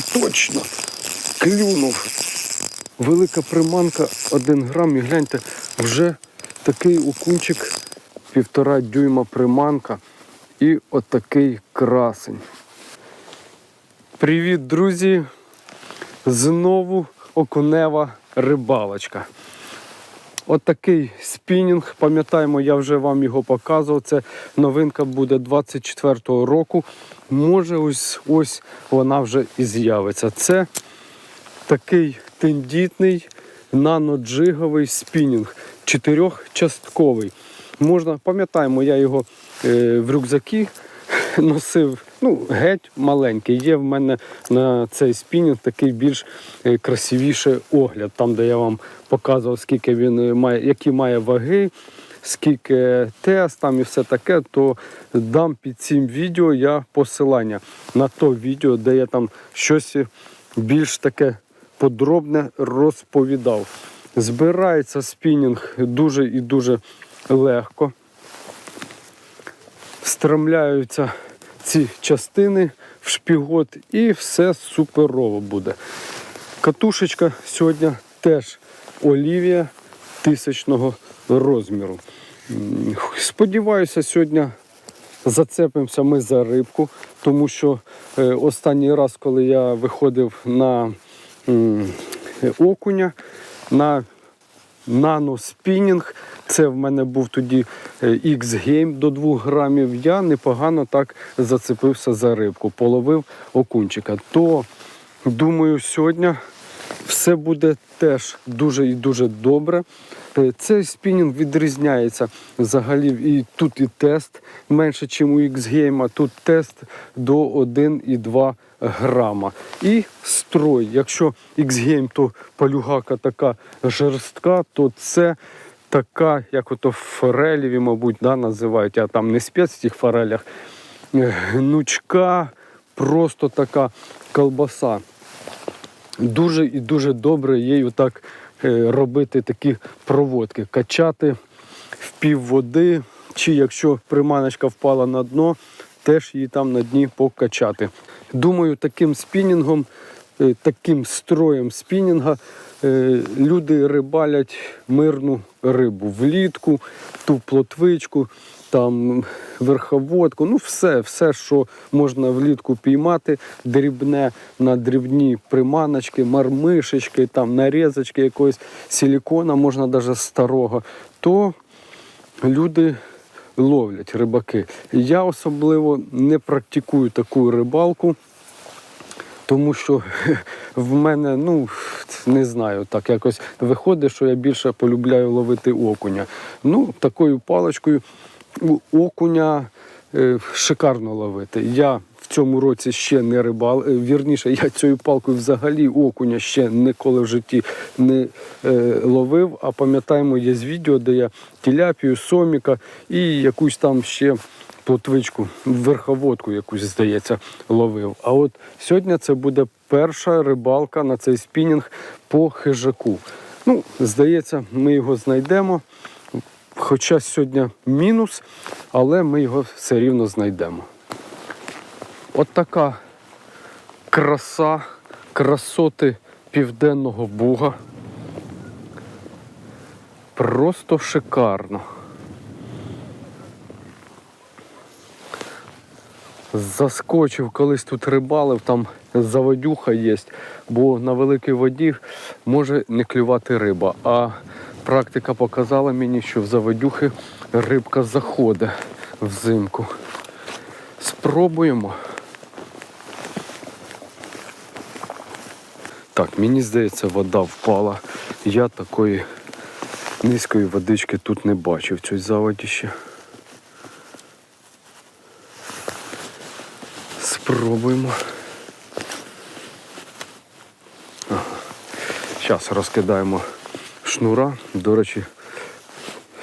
точно клюнув. Велика приманка 1 грам і гляньте, вже такий окунчик, півтора дюйма приманка і отакий красень. Привіт, друзі! Знову окунева рибалочка. Отакий спінінг, пам'ятаємо, я вже вам його показував. Це новинка буде 24-го року. Може, ось ось вона вже і з'явиться. Це такий тендітний наноджиговий спінінг, чотирьохчастковий. Можна, пам'ятаємо, я його е, в рюкзаки носив ну, геть маленький. Є в мене на цей спінінг такий більш е, красивіший огляд, там, де я вам показував, скільки він е, має, які має ваги, скільки тест там і все таке, то дам під цим відео я посилання на то відео, де я там щось більш таке подробне розповідав. Збирається спінінг дуже і дуже легко. Стромляються ці частини в шпігот і все суперово буде. Катушечка сьогодні теж олівія тисячного розміру. Сподіваюся, сьогодні зацепимося ми за рибку, тому що е, останній раз, коли я виходив на окуня, на наноспінінг, це в мене був тоді е, X-Game до 2 грамів. Я непогано так зацепився за рибку, половив окунчика. То думаю, сьогодні все буде теж дуже і дуже добре. Е, Цей спінінг відрізняється взагалі і тут і тест менше, ніж у X-Game, а тут тест до 1,2 грама. І строй. Якщо X-Game, то палюгака така жорстка, то це така, як ото фореліві, мабуть, да, називають. Я там не спец в цих форелях. Е, Гнучка, просто така колбаса дуже і дуже добре їй так робити такі проводки, качати в пів води, чи якщо приманочка впала на дно, теж її там на дні покачати. Думаю, таким спінінгом, е, таким строєм спінінга е, люди рибалять мирну рибу. Влітку, ту плотвичку, там верховодку, ну все, все, що можна влітку піймати, дрібне на дрібні приманочки, мармишечки, там нарізочки якогось силікона, можна навіть старого, то люди ловлять рибаки. Я особливо не практикую таку рибалку. Тому що в мене, ну не знаю, так якось виходить, що я більше полюбляю ловити окуня. Ну, такою паличкою окуня е, шикарно ловити. Я в цьому році ще не рибал. е, Вірніше, я цією палкою взагалі окуня ще ніколи в житті не е, ловив. А пам'ятаємо, є з відео, де я тіляпію, соміка і якусь там ще плотвичку, верховодку якусь, здається, ловив. А от сьогодні це буде перша рибалка на цей спінінг по хижаку. Ну, здається, ми його знайдемо. Хоча сьогодні мінус, але ми його все рівно знайдемо. От така краса, красоти південного буга. Просто шикарно. Заскочив, колись тут рибалив, там заводюха є, бо на великій воді може не клювати риба. А практика показала мені, що в заводюхи рибка заходить взимку. Спробуємо. Так, мені здається, вода впала. Я такої низької водички тут не бачив цій заводі ще. Спробуємо. Зараз розкидаємо шнура. До речі,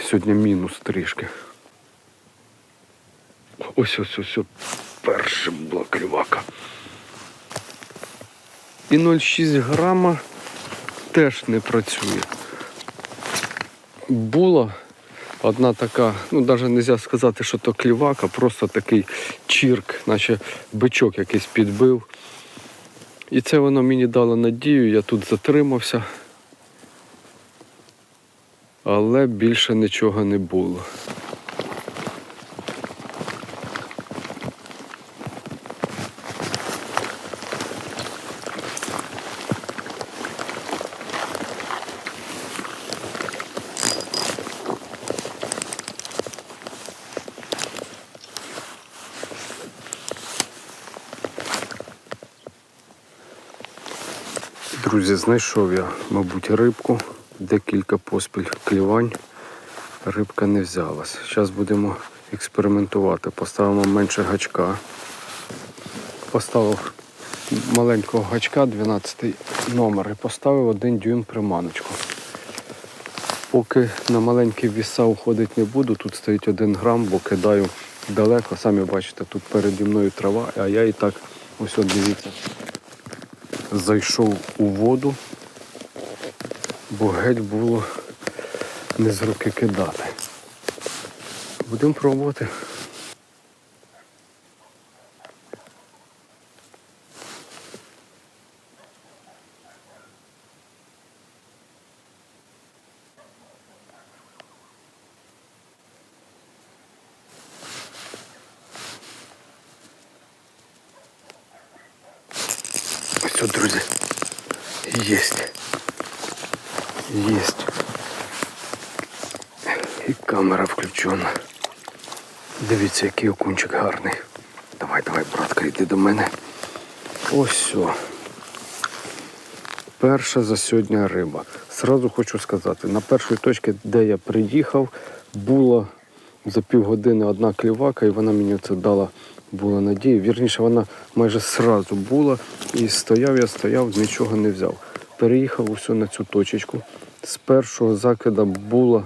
сьогодні мінус трішки. Ось ось ось ось перша була клювака. І 0,6 грама теж не працює. Була одна така, ну навіть не можна сказати, що то клівак, а просто такий чірк, наче бичок якийсь підбив. І це воно мені дало надію, я тут затримався. Але більше нічого не було. Друзі, знайшов я, мабуть, рибку, декілька поспіль клівань. Рибка не взялась. Зараз будемо експериментувати. Поставимо менше гачка. Поставив маленького гачка, 12 номер, і поставив один дюйм приманочку. Поки на маленькі віса уходити не буду, тут стоїть один грам, бо кидаю далеко. Самі бачите, тут переді мною трава, а я і так ось от дивіться зайшов у воду, бо геть було не з руки кидати. Будемо пробувати. Все, друзі. Єсть. Єсть. І камера. Дивіться, який окунчик гарний. Давай, давай, братка, йди до мене. Ось все. Перша за сьогодні риба. Сразу хочу сказати, на першій точці, де я приїхав, була за півгодини одна клівака, і вона мені це дала була надія. Вірніше, вона майже сразу була. І стояв я, стояв, нічого не взяв. Переїхав усе на цю точечку. З першого закида була,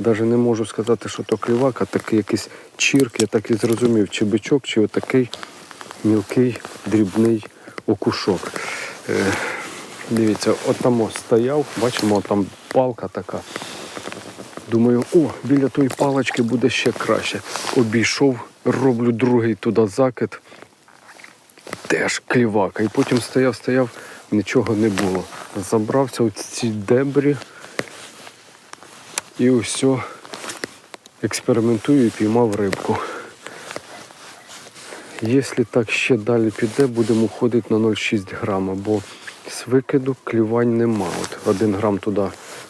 навіть не можу сказати, що то клівак, а такий якийсь чірк, я так і зрозумів, чи бичок, чи отакий мілкий дрібний окушок. Е, дивіться, от там стояв, бачимо, там палка така. Думаю, о, біля тої палочки буде ще краще. Обійшов, роблю другий туди закид. Теж клівака. І потім стояв, стояв, нічого не було. Забрався у ці дебрі і ось експериментую і піймав рибку. Якщо так ще далі піде, будемо ходити на 0,6 грама, бо з викиду клівань нема. От один грам туди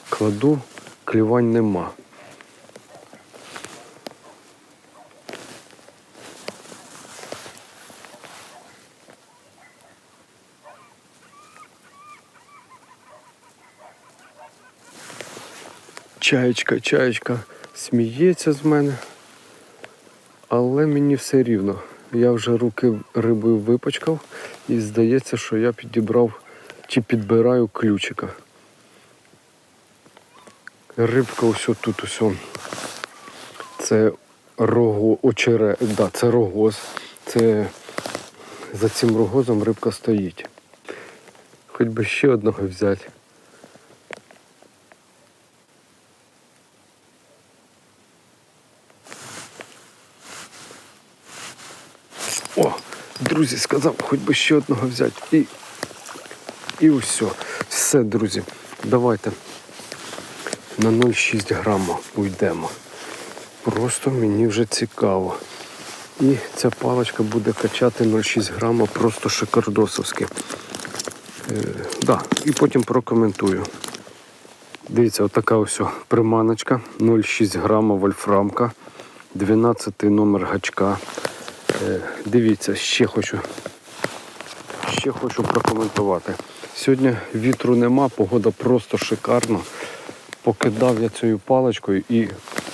кладу, клівань нема. Чаєчка, чаєчка сміється з мене, але мені все рівно. Я вже руки рибою випачкав і здається, що я підібрав чи підбираю ключика. Рибка ось тут ось. Це рого, очере, да, це рогоз. Це за цим рогозом рибка стоїть. Хоч би ще одного взяти. О, друзі, сказав, хоч би ще одного взяти. І, і все. Все, друзі. Давайте на 0,6 грама уйдемо. Просто мені вже цікаво. І ця паличка буде качати 0,6 грама просто шикардосовськи. Е, да, і потім прокоментую. Дивіться, отака ось приманочка, 0,6 грама вольфрамка, 12 номер гачка. Е, Дивіться, ще хочу, ще хочу прокоментувати. Сьогодні вітру нема, погода просто шикарна. Покидав я цією паличкою і,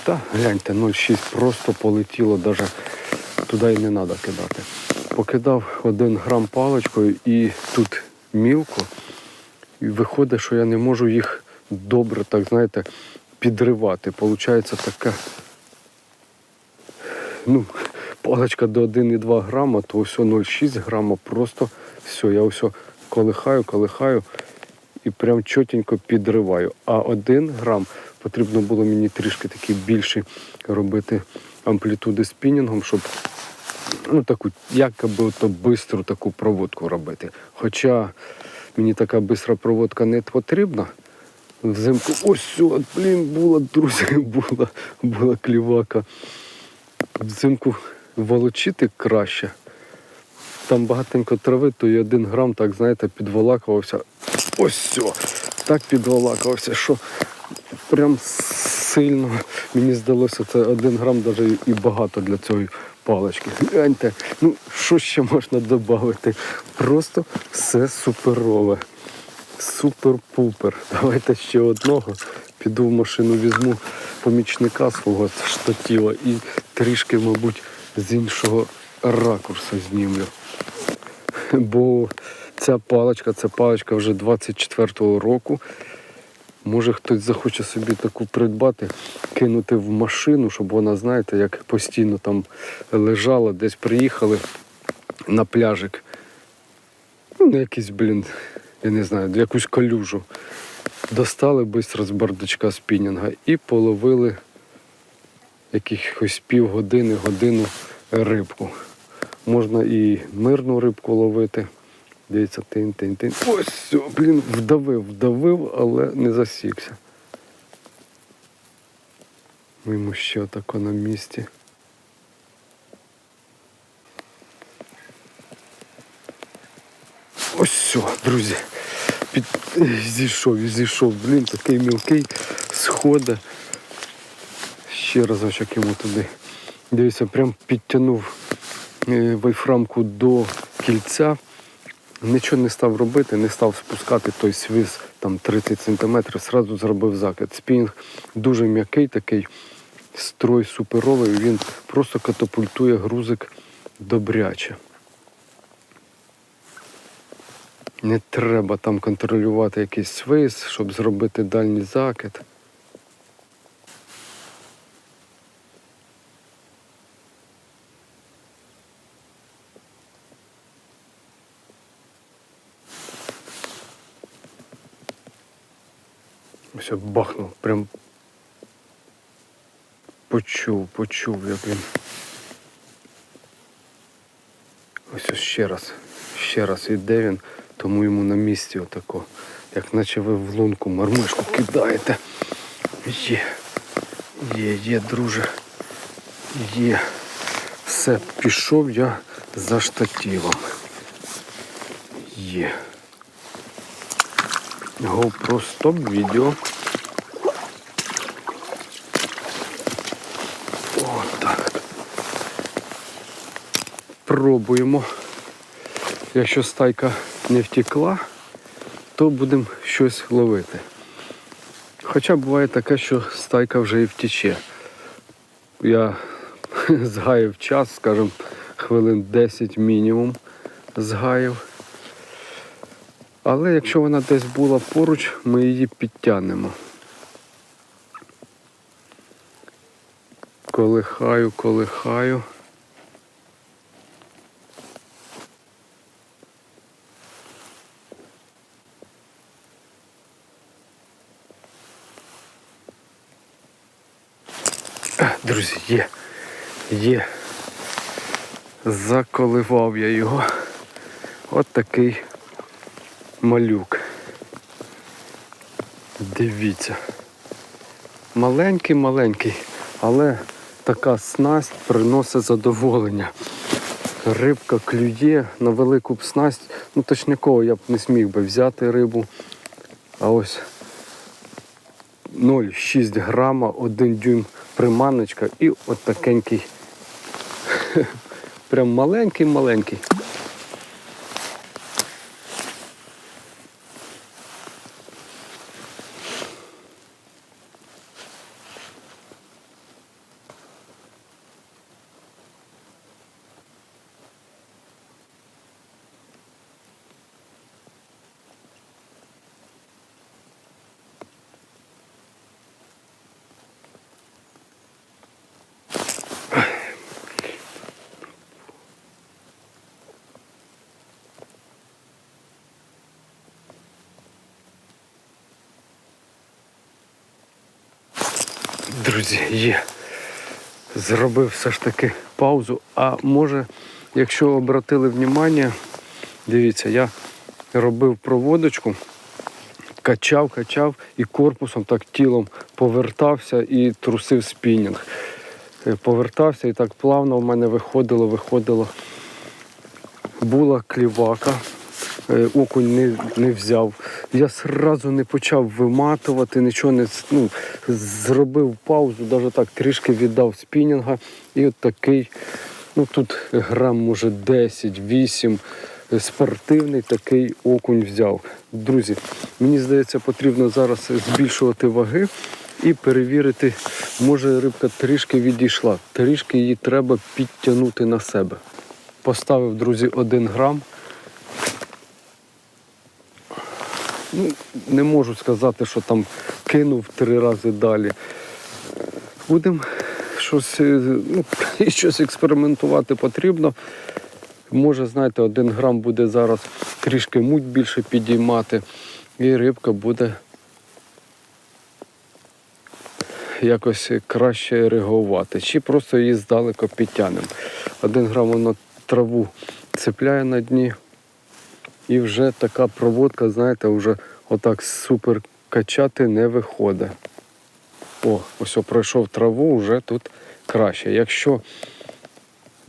та гляньте, 0,6 просто полетіло, навіть туди і не треба кидати. Покидав один грам паличкою і тут мілко. І виходить, що я не можу їх добре, так знаєте, підривати. Получається така ну, паличка до 1,2 грама, то все 0,6 грама, просто все, я все колихаю, колихаю і прям чотенько підриваю. А 1 грам потрібно було мені трішки такі більші робити амплітуди спінінгом, щоб ну, таку, якоби ото бистру таку проводку робити. Хоча мені така бистра проводка не потрібна. Взимку ось, от, блін, була, друзі, була, була клівака. Взимку волочити краще. Там багатенько трави, то і один грам, так знаєте, підволакувався. Ось все. Так підволакувався, що прям сильно. Мені здалося, це один грам навіть і багато для цієї палички. Гляньте, ну що ще можна додати? Просто все суперове. Супер-пупер. Давайте ще одного. Піду в машину, візьму помічника свого штатіва і трішки, мабуть, з іншого ракурсу знімлю. Бо ця паличка, ця паличка вже 24-го року. Може хтось захоче собі таку придбати, кинути в машину, щоб вона, знаєте, як постійно там лежала, десь приїхали на пляжик. Ну, на якийсь, блін, я не знаю, якусь калюжу. Достали швидко з бардачка спінінга і половили якихось півгодини, годину рибку. Можна і мирну рибку ловити. Дивіться, тин, тин, тин. Ось, все, блін, вдавив, вдавив, але не засікся. Мимо ще тако на місці. Ось все, друзі. Під... Зійшов, зійшов, блін, такий мілкий схода. Ще разочок йому туди. Дивіться, прям підтягнув е, вольфрамку до кільця. Нічого не став робити, не став спускати той свиз там 30 см, зразу зробив закид. Спінг дуже м'який такий, строй суперовий, він просто катапультує грузик добряче. Не треба там контролювати якийсь свиз, щоб зробити дальній закид. Ось бахнув, прям почув, почув, як він. Ось ось ще раз, ще раз іде він, тому йому на місці отако. Як наче ви в лунку мармишку кидаєте. Є, є, є, друже. Є. Все, пішов я за штативом. Є. GoPro стоп відео. Пробуємо. Якщо стайка не втекла, то будемо щось ловити. Хоча буває таке, що стайка вже і втече. Я згаяв час, скажімо, хвилин 10 мінімум згаяв. Але якщо вона десь була поруч, ми її підтягнемо. Колихаю, колихаю. А, Друзі, є, є. Заколивав я його. От такий малюк. Дивіться. Маленький-маленький, але така снасть приносить задоволення. Рибка клює на велику б снасть. Ну точниково я б не сміг би взяти рибу. А ось 0,6 грама, 1 дюйм приманочка і от такенький. Прям маленький-маленький. Друзі, є. зробив все ж таки паузу. А може, якщо обратили внимання, дивіться, я робив проводочку, качав, качав і корпусом так тілом повертався і трусив спінінг. Е, Повертався і так плавно в мене виходило, виходило. Була клівака, окунь не, не взяв. Я сразу не почав виматувати, нічого не ну, зробив паузу, навіть так трішки віддав спінінга. І от такий, ну тут грам, може 10-8 е, спортивний такий окунь взяв. Друзі, мені здається, потрібно зараз збільшувати ваги і перевірити, може рибка трішки відійшла, трішки її треба підтягнути на себе. Поставив, друзі, 1 грам. Ну, не можу сказати, що там кинув три рази далі. Будемо щось, е, ну, щось експериментувати потрібно. Може, знаєте, один грам буде зараз трішки муть більше підіймати, і рибка буде якось краще реагувати. Чи просто її здалеко підтягнемо. Один грам воно траву цепляє на дні. І вже така проводка, знаєте, вже отак супер качати не виходить. О, ось пройшов траву, вже тут краще. Якщо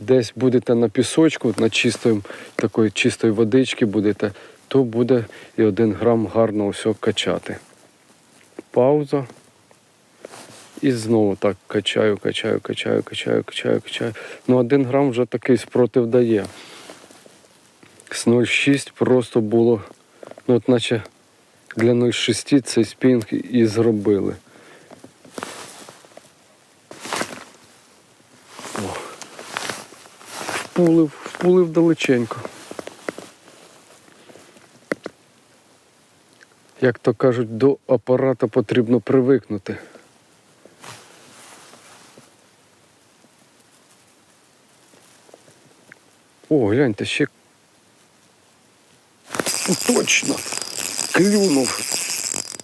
десь будете на пісочку, на чистої, такої чистої водички будете, то буде і один грам гарно усе качати. Пауза. І знову так качаю, качаю, качаю, качаю, качаю, качаю. Ну, один грам вже такий спротив дає. З 0,6 просто було, ну от наче для 0,6 цей спінг і зробили. О. Впулив, впулив далеченько. Як то кажуть, до апарата потрібно привикнути. О, гляньте, ще Точно. Клюнув.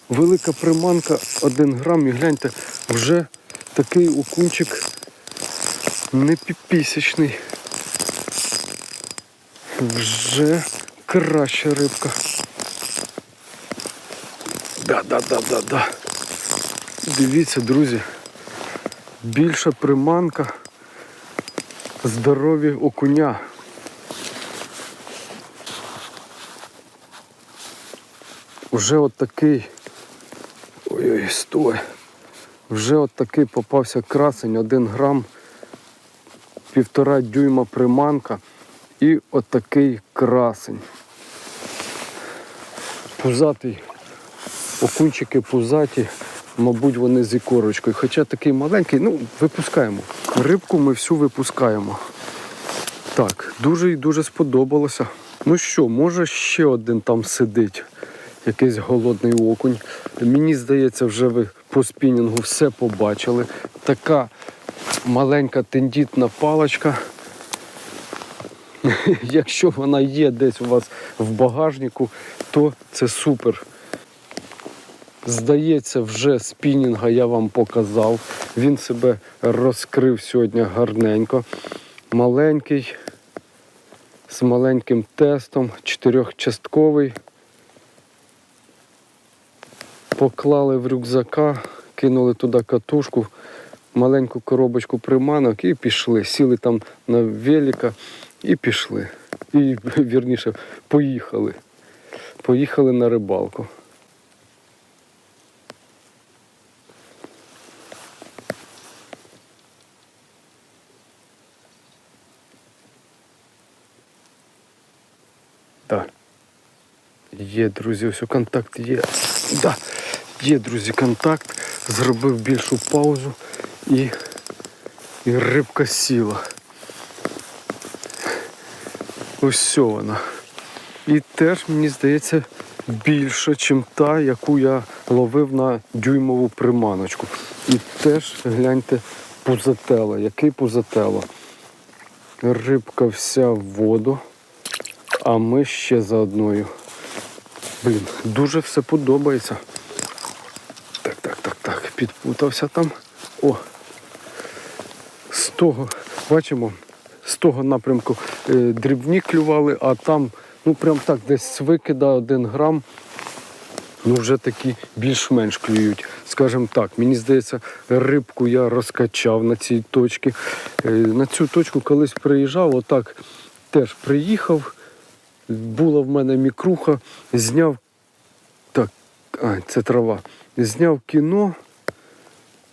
Велика приманка, один грам, і гляньте, вже такий окунчик не піпісячний. Вже краща рибка. Да-да-да-да-да. Дивіться, друзі. Більша приманка. Здорові окуня. Уже от такий. Ой-ой, стой. Вже от такий попався красень, один грам, півтора дюйма приманка і от такий красень. Пузатий. Окунчики пузаті, мабуть, вони з ікорочкою. Хоча такий маленький, ну, випускаємо. Рибку ми всю випускаємо. Так, дуже і дуже сподобалося. Ну що, може ще один там сидить, якийсь голодний окунь. Мені здається, вже ви по спінінгу все побачили. Така маленька тендітна паличка. Якщо вона є десь у вас в багажнику, то це супер. Здається, вже спінінга я вам показав. Він себе розкрив сьогодні гарненько. Маленький, з маленьким тестом, чотирьохчастковий. Поклали в рюкзака, кинули туди катушку, маленьку коробочку приманок і пішли. Сіли там на велика і пішли. І вірніше, поїхали. Поїхали на рибалку. Так. Є, друзі, ось контакт є. Да. Є, друзі, контакт. Зробив більшу паузу і, і рибка сіла. Ось вона. І теж, мені здається, більше, ніж та, яку я ловив на дюймову приманочку. І теж гляньте пузатело. Який пузатело. Рибка вся в воду, а ми ще за одною. Блін, дуже все подобається. Так, так, так, так. Підпутався там. О. того, бачимо, з того напрямку е, дрібні клювали, а там, ну прям так, десь з викида один грам, ну вже такі більш-менш клюють. Скажімо так, мені здається, рибку я розкачав на цій точці. Е, На цю точку колись приїжджав, отак теж приїхав. Була в мене мікруха, зняв. Так, а, це трава. Зняв кіно.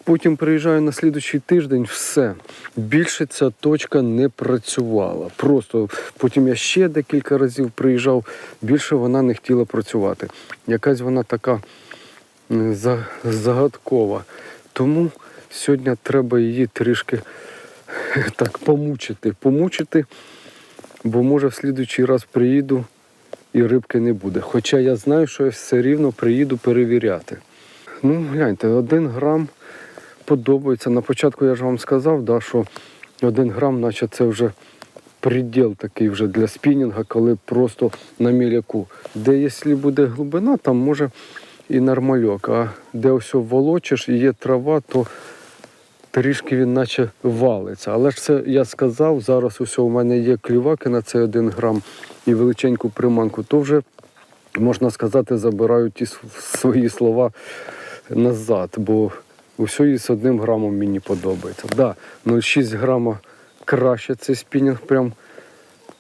Потім приїжджаю на слідуючий тиждень, все. Більше ця точка не працювала. Просто потім я ще декілька разів приїжджав, більше вона не хотіла працювати. Якась вона така загадкова. Тому сьогодні треба її трішки так помучити. Помучити, бо може в слідуючий раз приїду і рибки не буде. Хоча я знаю, що я все рівно приїду перевіряти. Ну, гляньте, один грам подобається. На початку я ж вам сказав, да, що один грам, наче це вже приділ такий вже для спінінга, коли просто на міляку. Де якщо буде глибина, там може і нормальок. А де ось волочиш і є трава, то трішки він наче валиться. Але ж це я сказав, зараз усе у мене є кліваки на цей один грам і величеньку приманку, то вже можна сказати, забираю ті свої слова назад, бо усе і з одним грамом мені подобається. Да, 0,6 грама краще цей спінінг прям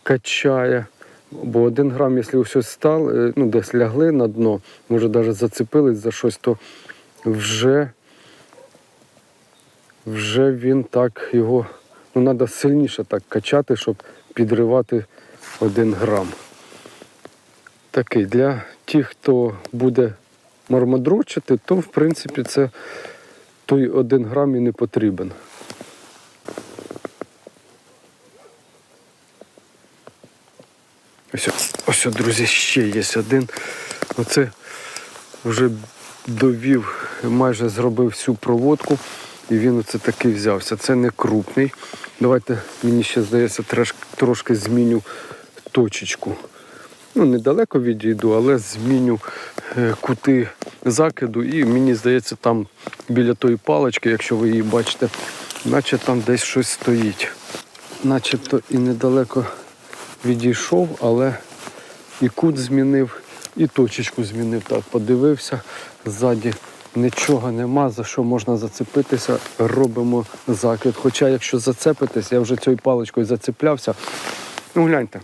качає. Бо один грам, якщо все стало, е, ну, десь лягли на дно, може навіть зацепились за щось, то вже, вже він так його, ну, треба сильніше так качати, щоб підривати один грам такий для тих, хто буде мармодрочити, то в принципі це той один грам і не потрібен. Ось, ось, друзі, ще є один. Оце вже довів, майже зробив всю проводку, і він оце такий взявся. Це не крупний. Давайте мені ще здається, трошки зміню точечку. Ну, недалеко відійду, але зміню е, кути закиду. І мені здається, там біля тої палички, якщо ви її бачите, наче там десь щось стоїть. Начебто і недалеко відійшов, але і кут змінив, і точечку змінив. Так, подивився. Ззаді нічого нема, за що можна зацепитися, робимо закид. Хоча, якщо зацепитись, я вже цією паличкою зацеплявся. Ну, гляньте,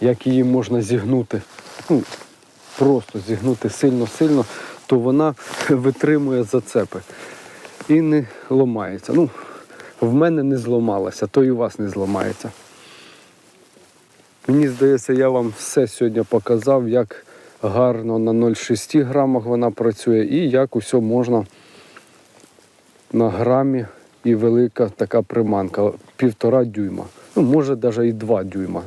як її можна зігнути. Ну, просто зігнути сильно-сильно, то вона витримує зацепи і не ламається. Ну, в мене не зламалася, то і у вас не зламається. Мені здається, я вам все сьогодні показав, як гарно на 0,6 грамах вона працює і як усе можна на грамі і велика така приманка, півтора дюйма. Ну, може навіть і два дюйма.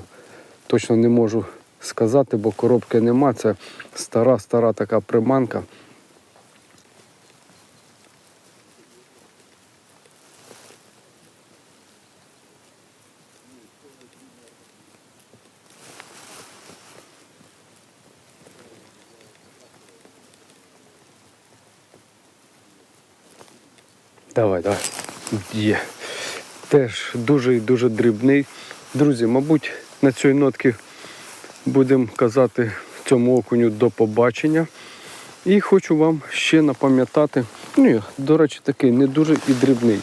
Точно не можу сказати, бо коробки нема. Це стара-стара така приманка. Давай, давай. Є. Теж дуже і дуже дрібний. Друзі, мабуть, на цій нотці будемо казати цьому окуню до побачення. І хочу вам ще напам'ятати, ну, я, до речі, такий не дуже і дрібний.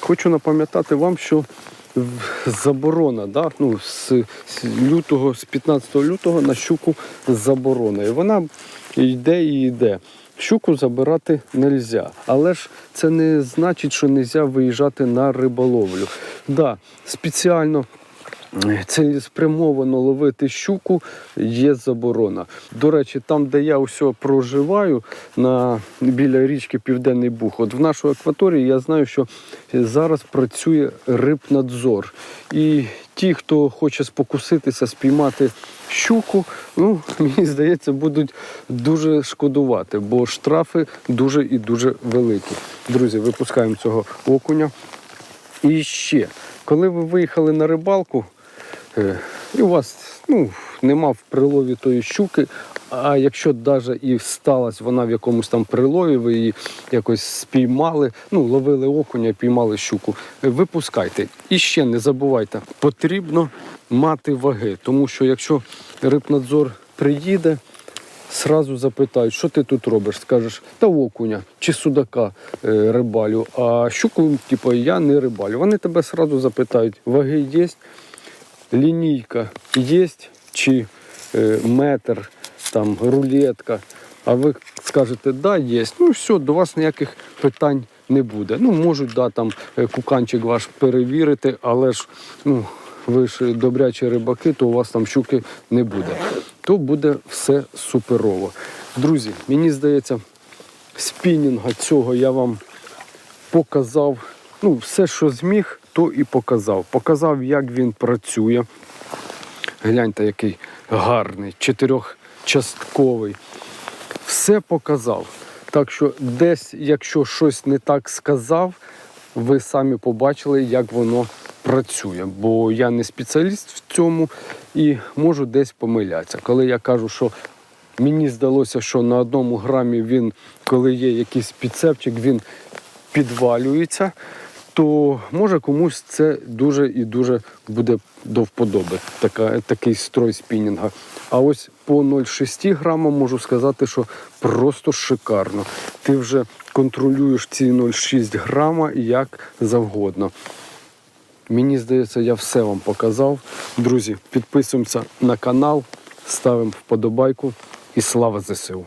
Хочу напам'ятати вам, що заборона, да? ну, з, з лютого, з 15 лютого на щуку заборона. І вона йде і йде. Щуку забирати не можна. Але ж це не значить, що не можна виїжджати на риболовлю. Да, спеціально цілеспрямовано ловити щуку є заборона. До речі, там, де я усе проживаю, на, біля річки Південний Буг, от в нашу акваторії я знаю, що зараз працює рибнадзор. І ті, хто хоче спокуситися, спіймати щуку, ну, мені здається, будуть дуже шкодувати, бо штрафи дуже і дуже великі. Друзі, випускаємо цього окуня. І ще, коли ви виїхали на рибалку, і у вас ну, нема в прилові тої щуки, А якщо навіть і сталася вона в якомусь там прилові, ви її якось спіймали, ну, ловили окуня, піймали щуку, е, випускайте. І ще не забувайте, потрібно мати ваги, тому що якщо рибнадзор приїде, Сразу запитають, що ти тут робиш? Скажеш, та окуня чи судака е, рибалю, а щуку, типу, я не рибалю. Вони тебе сразу запитають, ваги є, лінійка є, чи е, метр, там, рулетка. А ви скажете, да, є. Ну все, до вас ніяких питань не буде. Ну, можуть, да, там е, куканчик ваш перевірити, але ж ну, ви ж добрячі рибаки, то у вас там щуки не буде. То буде все суперово. Друзі, мені здається, спінінга цього я вам показав. Ну, все, що зміг, то і показав. Показав, як він працює. Гляньте, який гарний, чотирьохчастковий. Все показав. Так що десь, якщо щось не так сказав, ви самі побачили, як воно працює. Бо я не спеціаліст в цьому і можу десь помилятися. Коли я кажу, що мені здалося, що на одному грамі він, коли є якийсь підцепчик, він підвалюється, то може комусь це дуже і дуже буде до вподоби, така, такий строй спінінга. А ось по 0,6 грама можу сказати, що просто шикарно. Ти вже контролюєш ці 0,6 грама як завгодно. Мені здається, я все вам показав. Друзі, підписуємося на канал, ставимо вподобайку і слава ЗСУ!